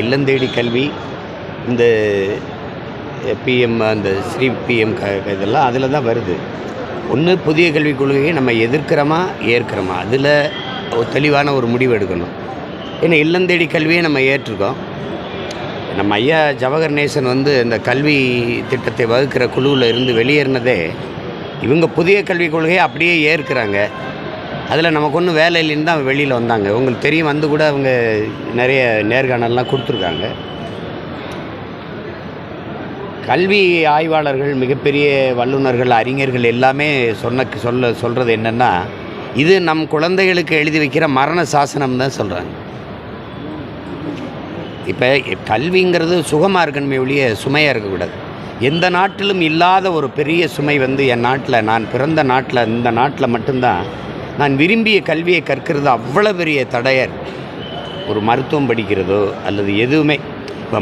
இல்லந்தேடி கல்வி இந்த பிஎம் அந்த ஸ்ரீ பிஎம் க இதெல்லாம் அதில் தான் வருது. ஒன்று புதிய கல்விக் கொள்கையை நம்ம எதிர்க்கிறோமா ஏற்கிறோமா? அதில் ஒரு தெளிவான ஒரு முடிவு எடுக்கணும். ஏன்னா இல்லந்தேடி கல்வியை நம்ம ஏற்றிருக்கோம். நம்ம ஐயா ஜவஹர் நேசன் வந்து இந்த கல்வி திட்டத்தை வகுக்கிற குழுவில் இருந்து வெளியேறினதே இவங்க புதிய கல்விக் கொள்கையை அப்படியே ஏற்கிறாங்க. அதில் நமக்கு ஒன்றும் வேலை இல்லைன்னு தான் வெளியில் வந்தாங்க. உங்களுக்கு தெரியும் வந்து கூட அவங்க நிறைய நேர்காணல்லாம் கொடுத்துருக்காங்க. கல்வி ஆய்வாளர்கள் மிகப்பெரிய வல்லுநர்கள் அறிஞர்கள் எல்லாமே சொன்ன சொல்ல சொல்கிறது என்னென்னா இது நம் குழந்தைகளுக்கு எழுதி வைக்கிற மரண சாசனம் தான் சொல்கிறாங்க இப்போ கல்விங்கிறது சுகமாக இருக்கணுமே ஒழிய சுமையாக இருக்கக்கூடாது. எந்த நாட்டிலும் இல்லாத ஒரு பெரிய சுமை வந்து என் நாட்டில் நான் பிறந்த நாட்டில் இந்த நாட்டில் மட்டும்தான் நான் விரும்பிய கல்வியை கற்கிறது அவ்வளோ பெரிய தடையர். ஒரு மருத்துவம் படிக்கிறதோ அல்லது எதுவுமே. இப்போ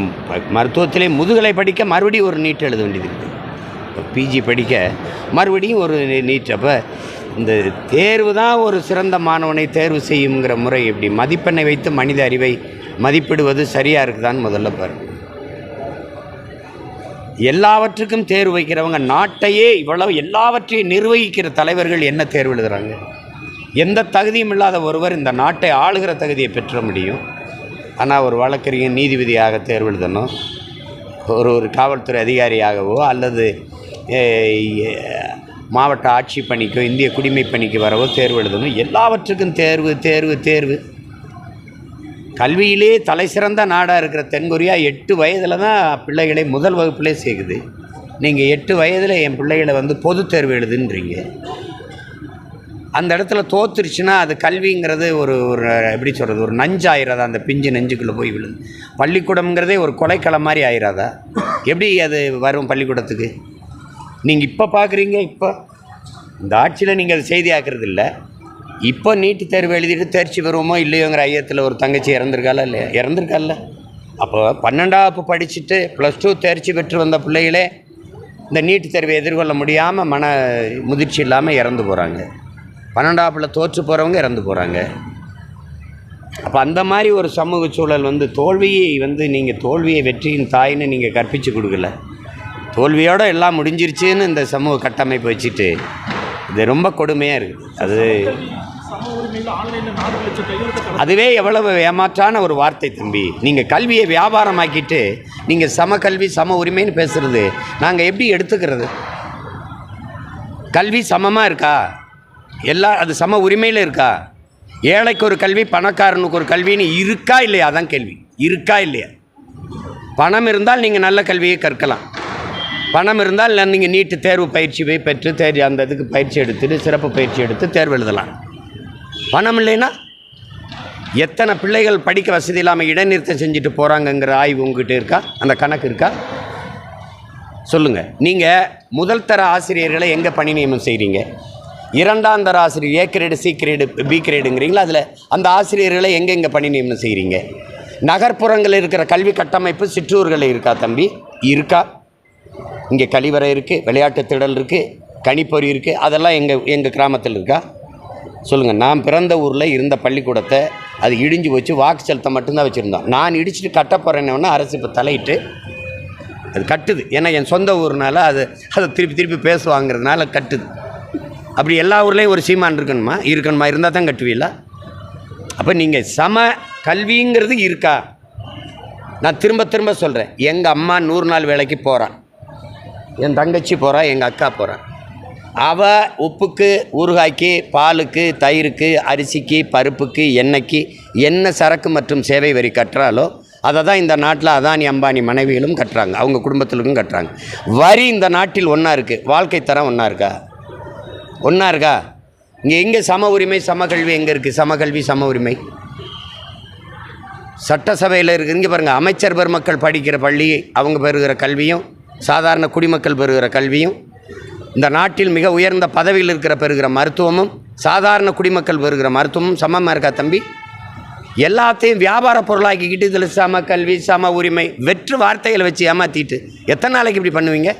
மருத்துவத்திலே முதுகலை படிக்க மறுபடியும் ஒரு நீட் எழுத வேண்டியது இருக்குது இப்போ பிஜி படிக்க மறுபடியும் ஒரு நீட். அப்போ இந்த தேர்வு தான் ஒரு சிறந்த மாணவனை தேர்வு செய்யுங்கிற முறை இப்படி மதிப்பெண்ணை வைத்து மனித அறிவை மதிப்பிடுவது சரியாக இருக்குதான்னு முதல்ல பாருங்கள் எல்லாவற்றுக்கும் தேர்வு வைக்கிறவங்க நாட்டையே இவ்வளவு எல்லாவற்றையும் நிர்வகிக்கிற தலைவர்கள் என்ன தேர்வு எழுதுகிறாங்க எந்த தகுதியும் இல்லாத ஒருவர் இந்த நாட்டை ஆளுகிற தகுதியை பெற்ற முடியும். ஆனால் ஒரு வழக்கறிஞர் நீதிபதியாக தேர்வு எழுதணும் ஒரு ஒரு காவல்துறை அதிகாரியாகவோ அல்லது மாவட்ட ஆட்சி பணிக்கோ இந்திய குடிமை பணிக்கு வரவோ தேர்வு எழுதணும் எல்லாவற்றுக்கும் தேர்வு தேர்வு தேர்வு. கல்வியிலே தலை சிறந்த நாடாக இருக்கிற தென்கொரியா எட்டு வயதில் தான் பிள்ளைகளை முதல் வகுப்பிலே சேர்க்குது. நீங்கள் எட்டு வயதில் என் பிள்ளைகளை வந்து பொது தேர்வு எழுதுன்றீங்க. அந்த இடத்துல தோத்துருச்சுன்னா அது கல்விங்கிறது ஒரு ஒரு எப்படி சொல்கிறது ஒரு நஞ்சாயிராதா? அந்த பிஞ்சு நெஞ்சுக்குள்ளே போய் விழுது பள்ளிக்கூடம்ங்கிறதே ஒரு கொலைக்களம் மாதிரி ஆயிராதா? எப்படி அது வரும் பள்ளிக்கூடத்துக்கு? நீங்கள் இப்போ பார்க்குறீங்க இப்போ. இந்த ஆட்சியில் நீங்கள் அது செய்தியாக்குறது இல்லை இப்போ நீட்டு தேர்வு எழுதிட்டு தேர்ச்சி பெறுவோமோ இல்லையோங்கிற ஐயத்தில் ஒரு தங்கச்சி இறந்துருக்கால இல்லையா? இறந்துருக்கால அப்போ பன்னெண்டாவது படிச்சுட்டு ப்ளஸ் டூ தேர்ச்சி பெற்று வந்த பிள்ளைகளே இந்த நீட்டு தேர்வை எதிர்கொள்ள முடியாமல் மன முதிர்ச்சி இல்லாமல் இறந்து போகிறாங்க பன்னெண்டாப்புல தோற்று போகிறவங்க இறந்து போகிறாங்க அப்போ அந்த மாதிரி ஒரு சமூக சூழல் வந்து தோல்வியை வந்து நீங்கள் தோல்வியை வெற்றியின் தாயின்னு நீங்கள் கற்பித்து கொடுக்கல. தோல்வியோடு எல்லாம் முடிஞ்சிருச்சுன்னு இந்த சமூக கட்டமைப்பு வச்சுட்டு இது ரொம்ப கொடுமையாக இருக்குது. அது அதுவே எவ்வளவு ஏமாற்றான ஒரு வார்த்தை தம்பி. நீங்கள் கல்வியை வியாபாரமாக்கிட்டு நீங்கள் சம கல்வி சம உரிமைன்னு பேசுகிறது நாங்கள் எப்படி எடுத்துக்கிறது? கல்வி சமமாக இருக்கா? எல்லா அது சம உரிமையில் இருக்கா? ஏழைக்கு ஒரு கல்வி பணக்காரனுக்கு ஒரு கல்வின்னு இருக்கா இல்லையா? அதான் கேள்வி. இருக்கா இல்லையா? பணம் இருந்தால் நீங்கள் நல்ல கல்வியை கற்கலாம். பணம் இருந்தால் நீங்கள் நீட்டு தேர்வு பயிற்சி போய் பெற்று தேர்வு அந்த இதுக்கு பயிற்சி எடுத்துட்டு சிறப்பு பயிற்சி எடுத்து தேர்வு எழுதலாம். பணம் இல்லைன்னா எத்தனை பிள்ளைகள் படிக்க வசதி இல்லாமல் இடைநிறுத்தம் செஞ்சுட்டு போகிறாங்கங்கிற ஆய்வு உங்ககிட்ட இருக்கா? அந்த கணக்கு இருக்கா? சொல்லுங்கள் நீங்கள் முதல் தர ஆசிரியர்களை எங்கே பணி நியமனம் செய்கிறீங்க இரண்டாம் தர ஆசிரியர் A grade C grade B கிரேடுங்கிறீங்களா அதில் அந்த ஆசிரியர்களை எங்கெங்கே பணி நியமனம் செய்கிறீங்க நகர்ப்புறங்களில் இருக்கிற கல்வி கட்டமைப்பு சிற்றூர்களில் இருக்கா தம்பி? இருக்கா. இங்கே கழிவறை இருக்குது விளையாட்டு திடல் இருக்குது கணிப்பொறி இருக்குது அதெல்லாம் எங்கள் எங்கள் கிராமத்தில் இருக்கா? சொல்லுங்கள் நான் பிறந்த ஊரில் இருந்த பள்ளிக்கூடத்தை அது இடிஞ்சு வச்சு வாக்கு செலுத்த மட்டும்தான் வச்சுருந்தோம். நான் இடிச்சிட்டு கட்ட போகிறேன்னு அரசு இப்போ தலையிட்டு அது கட்டுது. ஏன்னா என் சொந்த ஊர்னால அது அதை திருப்பி திருப்பி பேசுவாங்கிறதுனால கட்டுது. அப்படி எல்லா ஊர்லேயும் ஒரு சீமான் இருக்கணுமா? இருக்கணுமா? இருந்தால் தான் கட்டுவீங்களா அப்போ நீங்கள் சம கல்விங்கிறது இருக்கா? நான் திரும்ப திரும்ப சொல்கிறேன் எங்கள் அம்மா நூறு நாள் வேலைக்கு போகிறான் என் தங்கச்சி போகிறா எங்கள் அக்கா போகிறான் அவள் உப்புக்கு ஊறுகாய்க்கு பாலுக்கு தயிருக்கு அரிசிக்கு பருப்புக்கு எண்ணெய்க்கு என்ன சரக்கு மற்றும் சேவை வரி கட்டுறாலோ அதை தான் இந்த நாட்டில் அதானி அம்பானி மனைவிகளும் கட்டுறாங்க அவங்க குடும்பத்திலும் கட்டுறாங்க வரி இந்த நாட்டில் ஒன்றா இருக்குது வாழ்க்கை தரம் ஒன்றா இருக்கா? ஒன்றா இருக்கா? இங்கே எங்கே சம உரிமை சம கல்வி எங்கே இருக்குது சம கல்வி சம உரிமை. சட்டசபையில் இருக்குது இங்கே பாருங்கள் அமைச்சர் பெருமக்கள் படிக்கிற பள்ளி அவங்க பெறுகிற கல்வியும் சாதாரண குடிமக்கள் பெறுகிற கல்வியும் இந்த நாட்டில் மிக உயர்ந்த பதவியில் இருக்கிற பெறுகிற மருத்துவமும் சாதாரண குடிமக்கள் பெறுகிற மருத்துவமும் சமமாக இருக்கா தம்பி? எல்லாத்தையும் வியாபார பொருளாக்கிக்கிட்டு இதில் சம கல்வி சம உரிமை வெற்று வார்த்தைகளை வச்சு ஏமாற்றிட்டு எத்தனை நாளைக்கு இப்படி பண்ணுவீங்க?